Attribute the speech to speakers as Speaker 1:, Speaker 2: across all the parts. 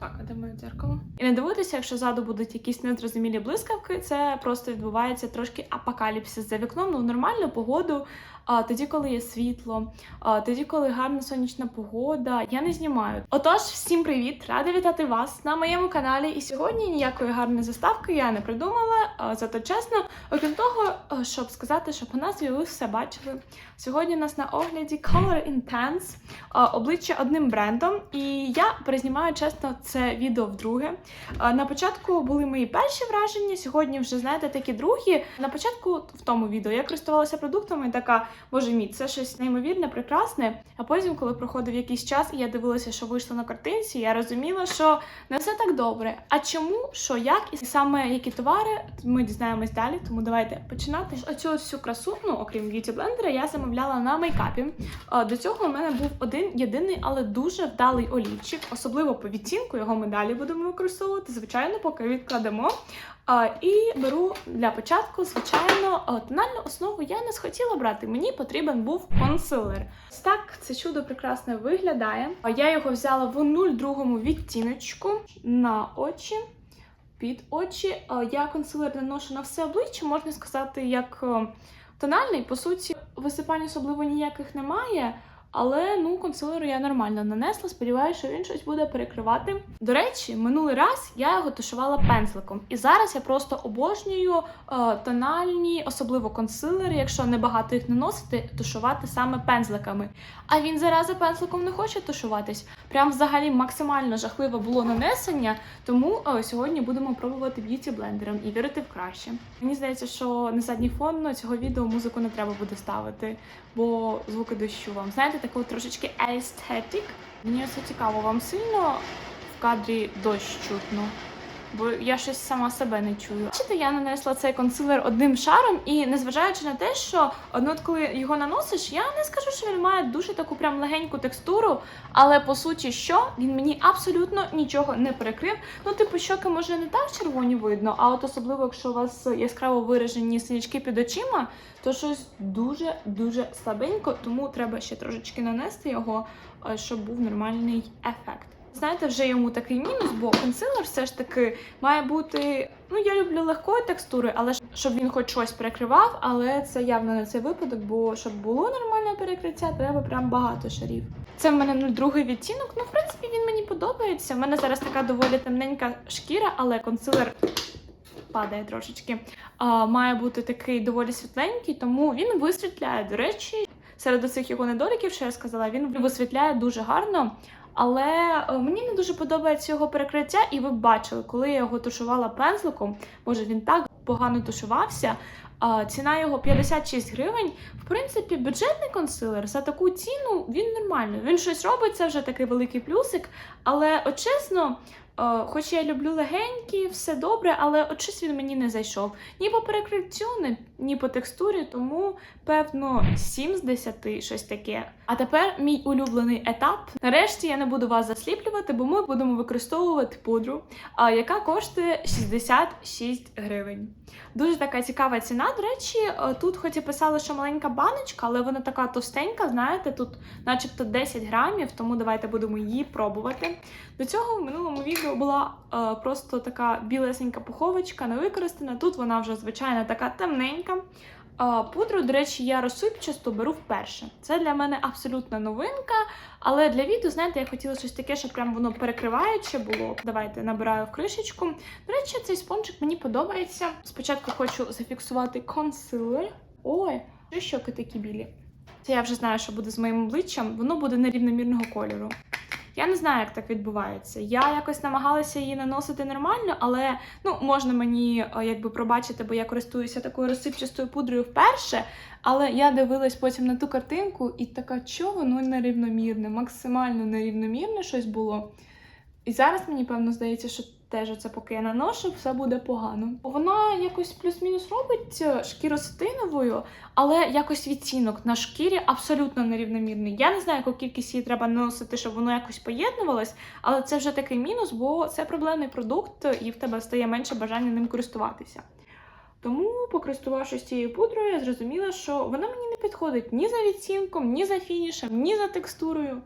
Speaker 1: Так, а де моє дзеркало? І не дивуйтеся, якщо ззаду будуть якісь незрозумілі блискавки, це просто відбувається трошки апокаліпсис за вікном. Ну, нормальну погоду, а, тоді, коли є світло, а, тоді, коли гарна сонячна погода, я не знімаю. Отож, всім привіт! Рада вітати вас на моєму каналі. І сьогодні ніякої гарної заставки я не придумала. а, Зато чесно, окрім того, щоб сказати, щоб у нас ви все бачили. Сьогодні у нас на огляді Color Intense а, обличчя одним брендом. І я перезнімаю чесно це відео вдруге. На початку були мої перші враження. Сьогодні вже знаєте такі другі. На початку в тому відео я користувалася продуктами і така, боже мій, це щось неймовірне, прекрасне. А потім, коли проходив якийсь час, і я дивилася, що вийшло на картинці, я розуміла, що не все так добре. А чому, що, як, і саме які товари, ми дізнаємось далі. Тому давайте починати. Оцю всю красу, ну окрім б'юті блендера, я замовляла на мейкапі. До цього у мене був один єдиний, але дуже вдалий олівчик, особливо по відтінку. Його ми далі будемо використовувати. Звичайно, поки відкладемо. А, І беру для початку, звичайно, тональну основу я не схотіла брати. Мені потрібен був консилер. Так це чудо прекрасно виглядає. Я його взяла в 02 відтіночку на очі. Під очі. Я консилер наношу на все обличчя, можна сказати, як е, тональний. По суті, висипань особливо ніяких немає. Але ну консилеру я нормально нанесла. Сподіваюся, що він щось буде перекривати. До речі, минулий раз я його тушувала пензликом, і зараз я просто обожнюю е, тональні, особливо консилери, якщо не багато їх наносити, тушувати саме пензликами. А він зараза пензликом не хоче тушуватись. Прям взагалі максимально жахливе було нанесення. Тому е, сьогодні будемо пробувати б'юті блендером і вірити в краще. Мені здається, що на задній фон цього відео музику не треба буде ставити, бо звуки дощу вам. Знаєте, таку трошечки естетик. Мені це цікаво, вам сильно в кадрі дощ чутно? Бо я щось сама себе не чую. Бачите, я нанесла цей консилер одним шаром, і незважаючи на те, що от коли його наносиш, я не скажу, що він має дуже таку прям легеньку текстуру, але по суті, що він мені абсолютно нічого не перекрив. Ну, типу, щоки може не так червоні видно, а от особливо, якщо у вас яскраво виражені синячки під очима, то щось дуже дуже слабенько, тому треба ще трошечки нанести його, е, щоб був нормальний ефект. Знаєте, вже йому такий мінус, бо консилер все ж таки має бути. Ну, я люблю легкої текстури, але щоб він хоч щось перекривав, але це явно не цей випадок, бо щоб було нормальне перекриття, треба прям багато шарів. Це в мене 02 відтінок. Ну, в принципі, він мені подобається. У мене зараз така доволі темненька шкіра, але консилер падає трошечки. А, має бути такий доволі світленький, тому він висвітляє. До речі, серед усіх його недоліків, що я сказала, він висвітляє дуже гарно. Але е, мені не дуже подобається його перекриття, і ви бачили, коли я його тушувала пензликом, може він так погано тушувався. Ціна його 56 гривень. В принципі, бюджетний консилер за таку ціну він нормальний. Він щось робить, це вже такий великий плюсик. Але от чесно, хоч я люблю легенькі, все добре, але от щось він мені не зайшов. Ні по перекриттю, ні, ні по текстурі, тому певно 7 з 10 щось таке. А тепер мій улюблений етап. Нарешті я не буду вас засліплювати, бо ми будемо використовувати пудру, яка коштує 66 гривень. Дуже така цікава ціна. До речі, е, тут хоч і писали, що маленька баночка, але вона така товстенька, знаєте, тут начебто 10 грамів, тому давайте будемо її пробувати. До цього в минулому відео була е, просто така білесенька пуховочка, не використана. Тут вона вже звичайно така темненька. А, Пудру, до речі, я розсипчасту беру вперше. Це для мене абсолютна новинка. Але для відео, знаєте, я хотіла щось таке, щоб прям воно перекриваюче було. Давайте набираю в кришечку. До речі, цей спонжик мені подобається. Спочатку хочу зафіксувати консилер. Ой, що щоки такі білі. Це я вже знаю, що буде з моїм обличчям. Воно буде нерівномірного кольору. Я не знаю, як так відбувається. Я якось намагалася її наносити нормально, але ну можна мені е, якби пробачити, бо я користуюся такою розсипчастою пудрою вперше. Але я дивилась потім на ту картинку і така, що воно нерівномірне, максимально нерівномірне щось було. І зараз мені певно здається, що теж це поки я наношу, все буде погано. Вона якось плюс-мінус робить е, шкіру сатиновою, але якось відтінок на шкірі абсолютно нерівномірний. Я не знаю, яку кількість її треба наносити, щоб воно якось поєднувалось, але це вже такий мінус, бо це проблемний продукт, і в тебе стає менше бажання ним користуватися. Тому, покористувавшись цією пудрою, я зрозуміла, що вона мені не підходить ні за відцінком, ні за фінішем, ні за текстурою.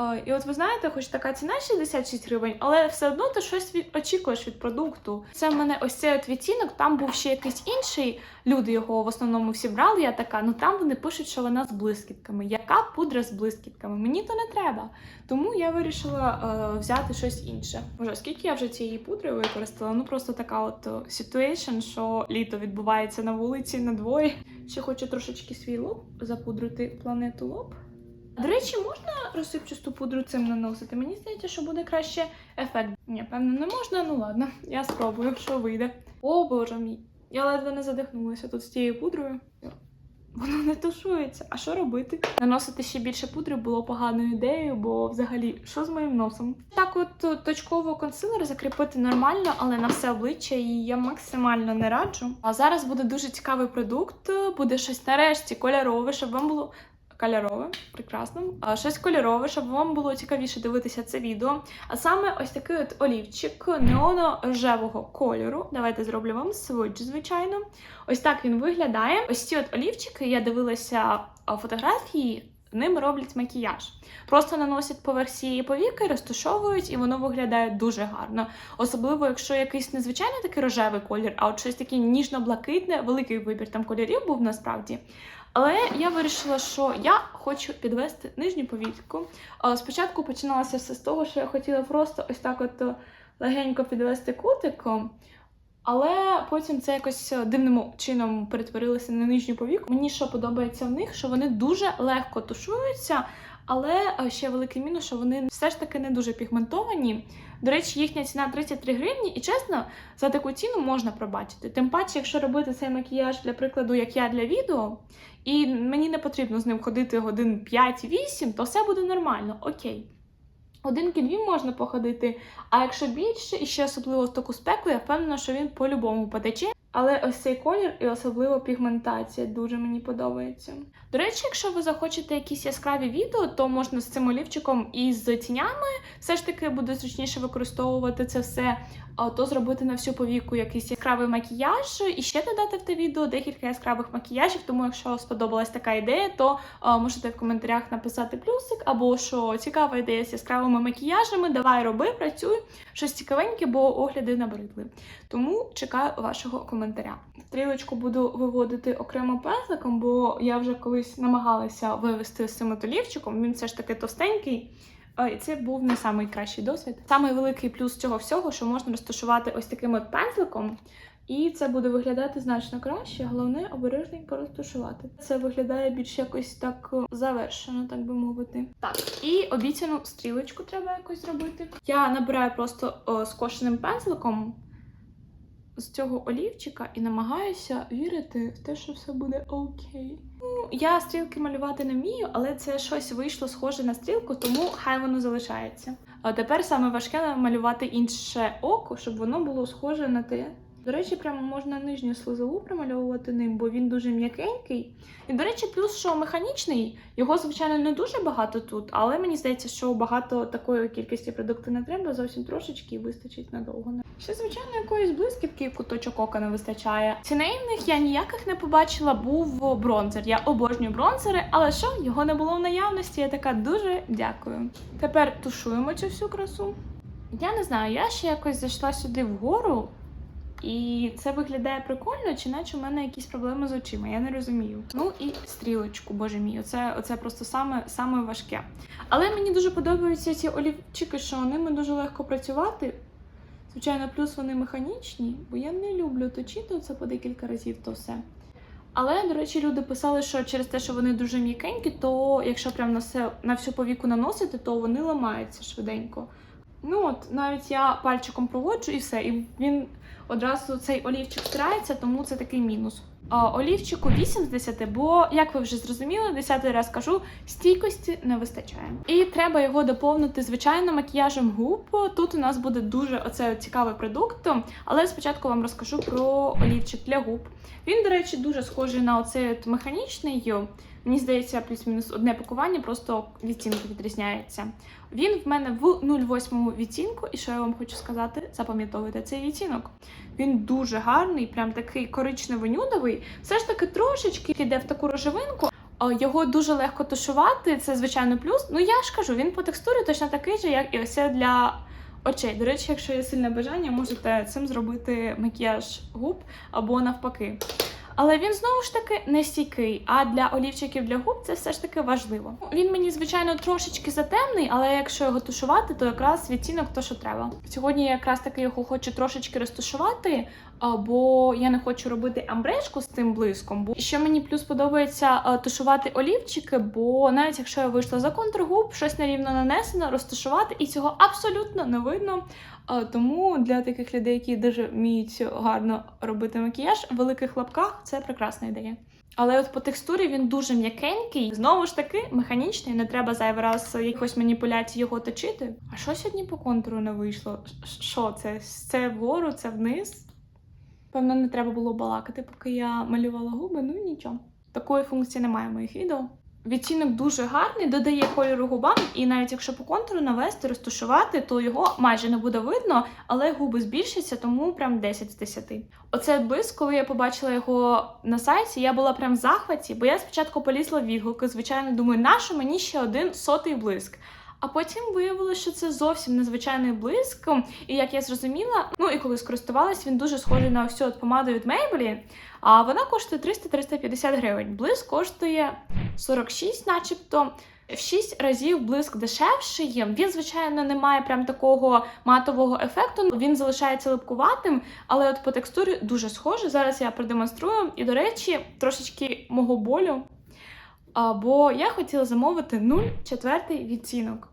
Speaker 1: Е, І от ви знаєте, хоч така ціна 66 гривень, але все одно ти щось від очікуєш від продукту. Це в мене ось цей от відтінок, там був ще якийсь інший. Люди його в основному всі брали. Я така, ну там вони пишуть, що вона з блискітками. Яка пудра з блискітками? Мені то не треба. Тому я вирішила е, взяти щось інше. Боже, скільки я вже цієї пудри використала? Ну просто така от ситуейшн, що літо відбувається на вулиці на дворі. Ще хочу трошечки свій лоб запудрити планету лоб. До речі, можна розсипчасту пудру цим наносити? Мені здається, що буде краще ефект. Ні, певно, не можна. Ну ладно, я спробую, що вийде. О, боже мій. Я ледве не задихнулася тут з тією пудрою. Воно не тушується. А що робити? Наносити ще більше пудри було поганою ідеєю, бо взагалі, що з моїм носом? Так, от е, точково консилер закріпити нормально, але на все обличчя її я максимально не раджу. А зараз буде дуже цікавий продукт. Буде щось нарешті кольорове, щоб вам було. Кольорове, прекрасно. А щось кольорове, щоб вам було цікавіше дивитися це відео. А саме ось такий от олівчик неоно-рожевого кольору. Давайте зроблю вам сводч, звичайно. Ось так він виглядає. Ось ці от олівчики, я дивилася фотографії, ним роблять макіяж. Просто наносять поверх цієї повіки, розташовують, і воно виглядає дуже гарно. Особливо, якщо якийсь незвичайний такий рожевий колір, а от щось таке ніжно-блакитне, великий вибір там кольорів був насправді. Але я вирішила, що я хочу підвести нижню повітку. Спочатку починалося все з того, що я хотіла просто ось так от е, легенько підвести кутиком. Але потім це якось е, дивним чином перетворилося на нижню повіку. Мені що подобається в них, що вони дуже легко тушуються, але е, ще великий мінус, що вони все ж таки не дуже пігментовані. До речі, їхня ціна 33 гривні, і чесно, за таку ціну можна пробачити. Тим паче, якщо робити цей макіяж для прикладу, як я для відео, і мені не потрібно з ним ходити годин 5-8, то все буде нормально, окей. Годинки дві можна походити, а якщо більше, і ще особливо в таку спеку, я впевнена, що він по-любому потече. Але ось цей колір і особливо пігментація дуже мені подобається. До речі, якщо ви захочете якісь яскраві відео, то можна з цим олівчиком і з тінями все ж таки буде зручніше використовувати це все, а то зробити на всю повіку якийсь яскравий макіяж і ще додати в те відео декілька яскравих макіяжів. Тому, якщо сподобалась така ідея, то а, можете в коментарях написати плюсик, або що цікава ідея з яскравими макіяжами. Давай роби, працюй, щось цікавеньке, бо огляди набридли. Тому чекаю вашого коментаря. Стрілочку буду виводити окремо пензликом, бо я вже колись намагалася вивести з цим олівчиком. Він все ж таки товстенький. І це був не найкращий досвід. Самий великий плюс цього всього, що можна розташувати ось таким от пензликом, і це буде виглядати значно краще. Головне обережненько розташувати. Це виглядає більш якось так е, завершено, так би мовити. Так, і обіцяну стрілочку треба якось зробити. Я набираю просто о, скошеним пензликом з цього олівчика і намагаюся вірити в те, що все буде окей. Ну, я стрілки малювати не вмію, але це щось вийшло схоже на стрілку, тому хай воно залишається. А тепер саме важке намалювати інше око, щоб воно було схоже на те. До речі, прямо можна нижню слизову примальовувати ним, бо він дуже м'якенький. І, до речі, плюс, що механічний, його, звичайно, не дуже багато тут, але мені здається, що багато такої кількості продукту не треба, зовсім трошечки і вистачить надовго. Ще, звичайно, якоїсь блискітки куточок ока не вистачає. Ціней в них я ніяких не побачила, був бронзер. Я обожнюю бронзери, але що, його не було в наявності, я така дуже дякую. Тепер тушуємо цю всю красу. Я не знаю, я ще якось зайшла сюди вгору. І це виглядає прикольно, чи наче в мене якісь проблеми з очима, я не розумію. Ну і стрілочку, боже мій, оце, оце просто саме, саме важке. Але мені дуже подобаються ці олівчики, що ними дуже легко працювати. Звичайно, плюс вони механічні, бо я не люблю точити це по декілька разів, то все. Але, до речі, люди писали, що через те, що вони дуже м'якенькі, то якщо прям на все на всю повіку наносити, то вони ламаються швиденько. Ну от, навіть я пальчиком проводжу і все, і він одразу цей олівчик стирається, тому це такий мінус. Олівчику 8 з 10, бо, як ви вже зрозуміли, 10 раз кажу, стійкості не вистачає. І треба його доповнити звичайно макіяжем губ. Тут у нас буде дуже оце цікавий продукт, але спочатку вам розкажу про олівчик для губ. Він, до речі, дуже схожий на оцей от механічний. Мені здається, плюс-мінус одне пакування, просто відтінки відрізняється. Він в мене в 0,8 відтінку, і що я вам хочу сказати, запам'ятовуйте цей відтінок. Він дуже гарний, прям такий коричнево-нюдовий. Все ж таки трошечки йде в таку рожевинку. Його дуже легко тушувати, це звичайно плюс. Ну я ж кажу, він по текстурі точно такий же, як і ось для очей. До речі, якщо є сильне бажання, можете цим зробити макіяж губ або навпаки. Але він знову ж таки не стійкий. А для олівчиків для губ це все ж таки важливо. Він мені, звичайно, трошечки затемний, але якщо його тушувати, то якраз відтінок то, що треба. Сьогодні я якраз таки його хочу трошечки розтушувати, а, бо я не хочу робити амбрешку з тим блиском. Бо що мені плюс подобається тушувати олівчики, бо навіть якщо я вийшла за контур губ, щось нерівно нанесено, розташувати, і цього абсолютно не видно. Тому для таких людей, які дуже вміють гарно робити макіяж, в великих лапках це прекрасна ідея. Але от по текстурі він дуже м'якенький, знову ж таки, механічний, не треба зайвий раз якось маніпуляцій його точити. А що сьогодні по контуру не вийшло? Що це? Це вгору, це вниз? Певно, не треба було балакати, поки я малювала губи, ну нічого. Такої функції немає в моїх відео. Відтінок дуже гарний, додає кольору губам, і навіть якщо по контуру навести, розташувати, то його майже не буде видно, але губи збільшаться, тому прям 10 з 10. Оце блиск, коли я побачила його на сайті, я була прям в захваті, бо я спочатку полізла в відгуки, звичайно, думаю, нащо мені ще один сотий блиск. А потім виявилося, що це зовсім незвичайний блиск. І як я зрозуміла, ну і коли скористувалась, він дуже схожий на цю от помаду від Maybelline, а вона коштує 300-350 гривень. Блиск коштує 46, начебто. В 6 разів блиск дешевший. Він, звичайно, не має прям такого матового ефекту. Він залишається липкуватим, але от по текстурі дуже схоже. Зараз я продемонструю. І, до речі, трошечки мого болю. А, бо я хотіла замовити 0,4 відтінок.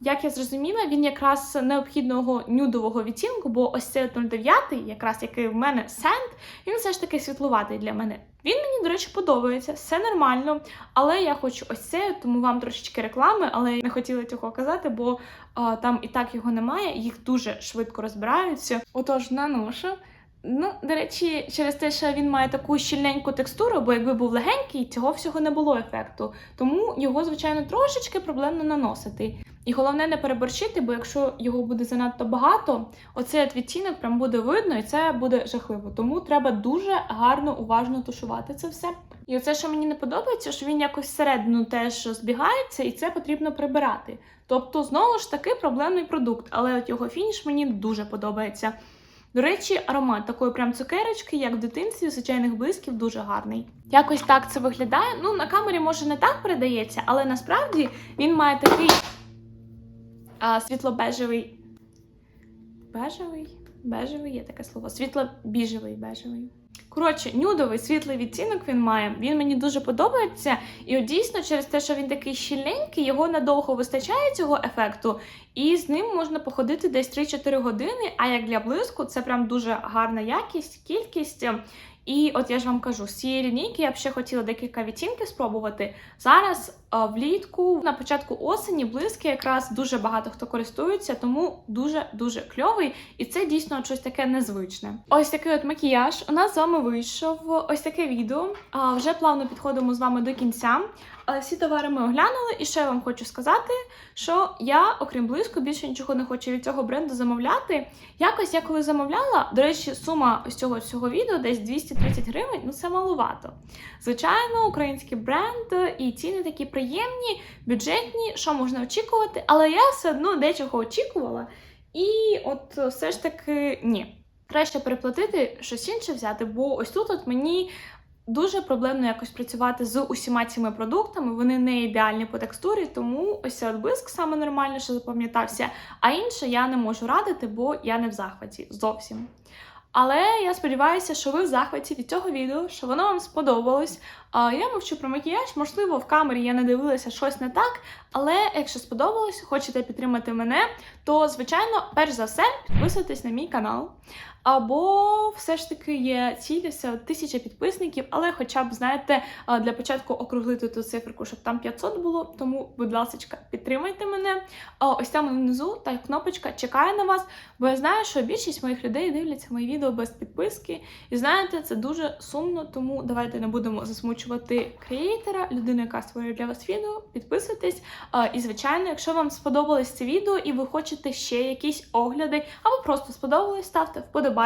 Speaker 1: Як я зрозуміла, він якраз необхідного нюдового відтінку, бо ось цей 09, якраз який в мене сент, він все ж таки світлуватий для мене. Він мені, до речі, подобається, все нормально. Але я хочу ось це, тому вам трошечки реклами, але я не хотіла цього казати, бо а, там і так його немає, їх дуже швидко розбираються. Отож, наношу. Ну, до речі, через те, що він має таку щільненьку текстуру, бо якби був легенький, цього всього не було ефекту. Тому його, звичайно, трошечки проблемно наносити. І головне не переборщити, бо якщо його буде занадто багато, оцей от відтінок прям буде видно, і це буде жахливо. Тому треба дуже гарно, уважно тушувати це все. І оце, що мені не подобається, що він якось всередину теж збігається, і це потрібно прибирати. Тобто, знову ж таки, проблемний продукт, але от його фініш мені дуже подобається. До речі, аромат такої прям цукерочки, як в дитинстві, звичайних блисків, дуже гарний. Якось так це виглядає. Ну, на камері може не так передається, але насправді він має такий а, світло-бежевий. Бежевий? Бежевий є таке слово. Світло-біжевий бежевий. Коротше, нюдовий світлий відтінок він має. Він мені дуже подобається. І от дійсно, через те, що він такий щільненький, його надовго вистачає цього ефекту, і з ним можна походити десь 3-4 години. А як для блиску, це прям дуже гарна якість, кількість. І от я ж вам кажу, з цієї лінійки я б ще хотіла декілька відтінків спробувати. Зараз влітку, на початку осені, блиски якраз дуже багато хто користується, тому дуже-дуже кльовий. І це дійсно щось таке незвичне. Ось такий от макіяж. У нас з вами вийшов ось таке відео. Вже плавно підходимо з вами до кінця. Всі товари ми оглянули, і ще я вам хочу сказати, що я, окрім блиску, більше нічого не хочу від цього бренду замовляти. Якось я коли замовляла, до речі, сума ось цього всього відео десь 230 гривень, ну це маловато. Звичайно, український бренд і ціни такі приємні, бюджетні, що можна очікувати, але я все одно дечого очікувала. І от все ж таки ні. Краще переплатити щось інше взяти, бо ось тут от мені дуже проблемно якось працювати з усіма цими продуктами. Вони не ідеальні по текстурі, тому ось от блиск саме нормально, що запам'ятався. А інше я не можу радити, бо я не в захваті зовсім. Але я сподіваюся, що ви в захваті від цього відео, що воно вам сподобалось. Я мовчу про макіяж, можливо, в камері я не дивилася щось не так. Але якщо сподобалось, хочете підтримати мене, то звичайно, перш за все, підписуйтесь на мій канал. Або все ж таки є цілі, все тисяча підписників, але хоча б, знаєте, для початку округлити ту циферку, щоб там 500 було. Тому, будь ласка, підтримайте мене. Ось там внизу та кнопочка чекає на вас, бо я знаю, що більшість моїх людей дивляться мої відео без підписки. І знаєте, це дуже сумно, тому давайте не будемо засмучувати креатора, людину, яка створює для вас відео. Підписуйтесь. І, звичайно, якщо вам сподобалось це відео і ви хочете ще якісь огляди, або просто сподобалось, ставте вподобайку.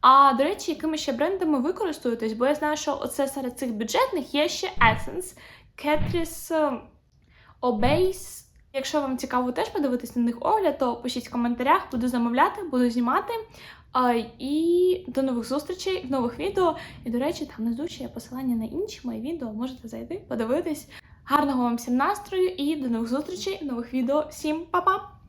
Speaker 1: А до речі, якими ще брендами ви користуєтесь? Бо я знаю, що оце серед цих бюджетних є ще Essence, Кетріс Обейс. Якщо вам цікаво теж подивитись на них огляд, то пишіть в коментарях, буду замовляти, буду знімати. І до нових зустрічей в нових відео. І, до речі, там внизу ще є посилання на інші мої відео. Можете зайти, подивитись. Гарного вам всім настрою і до нових зустрічей в нових відео. Всім па-па!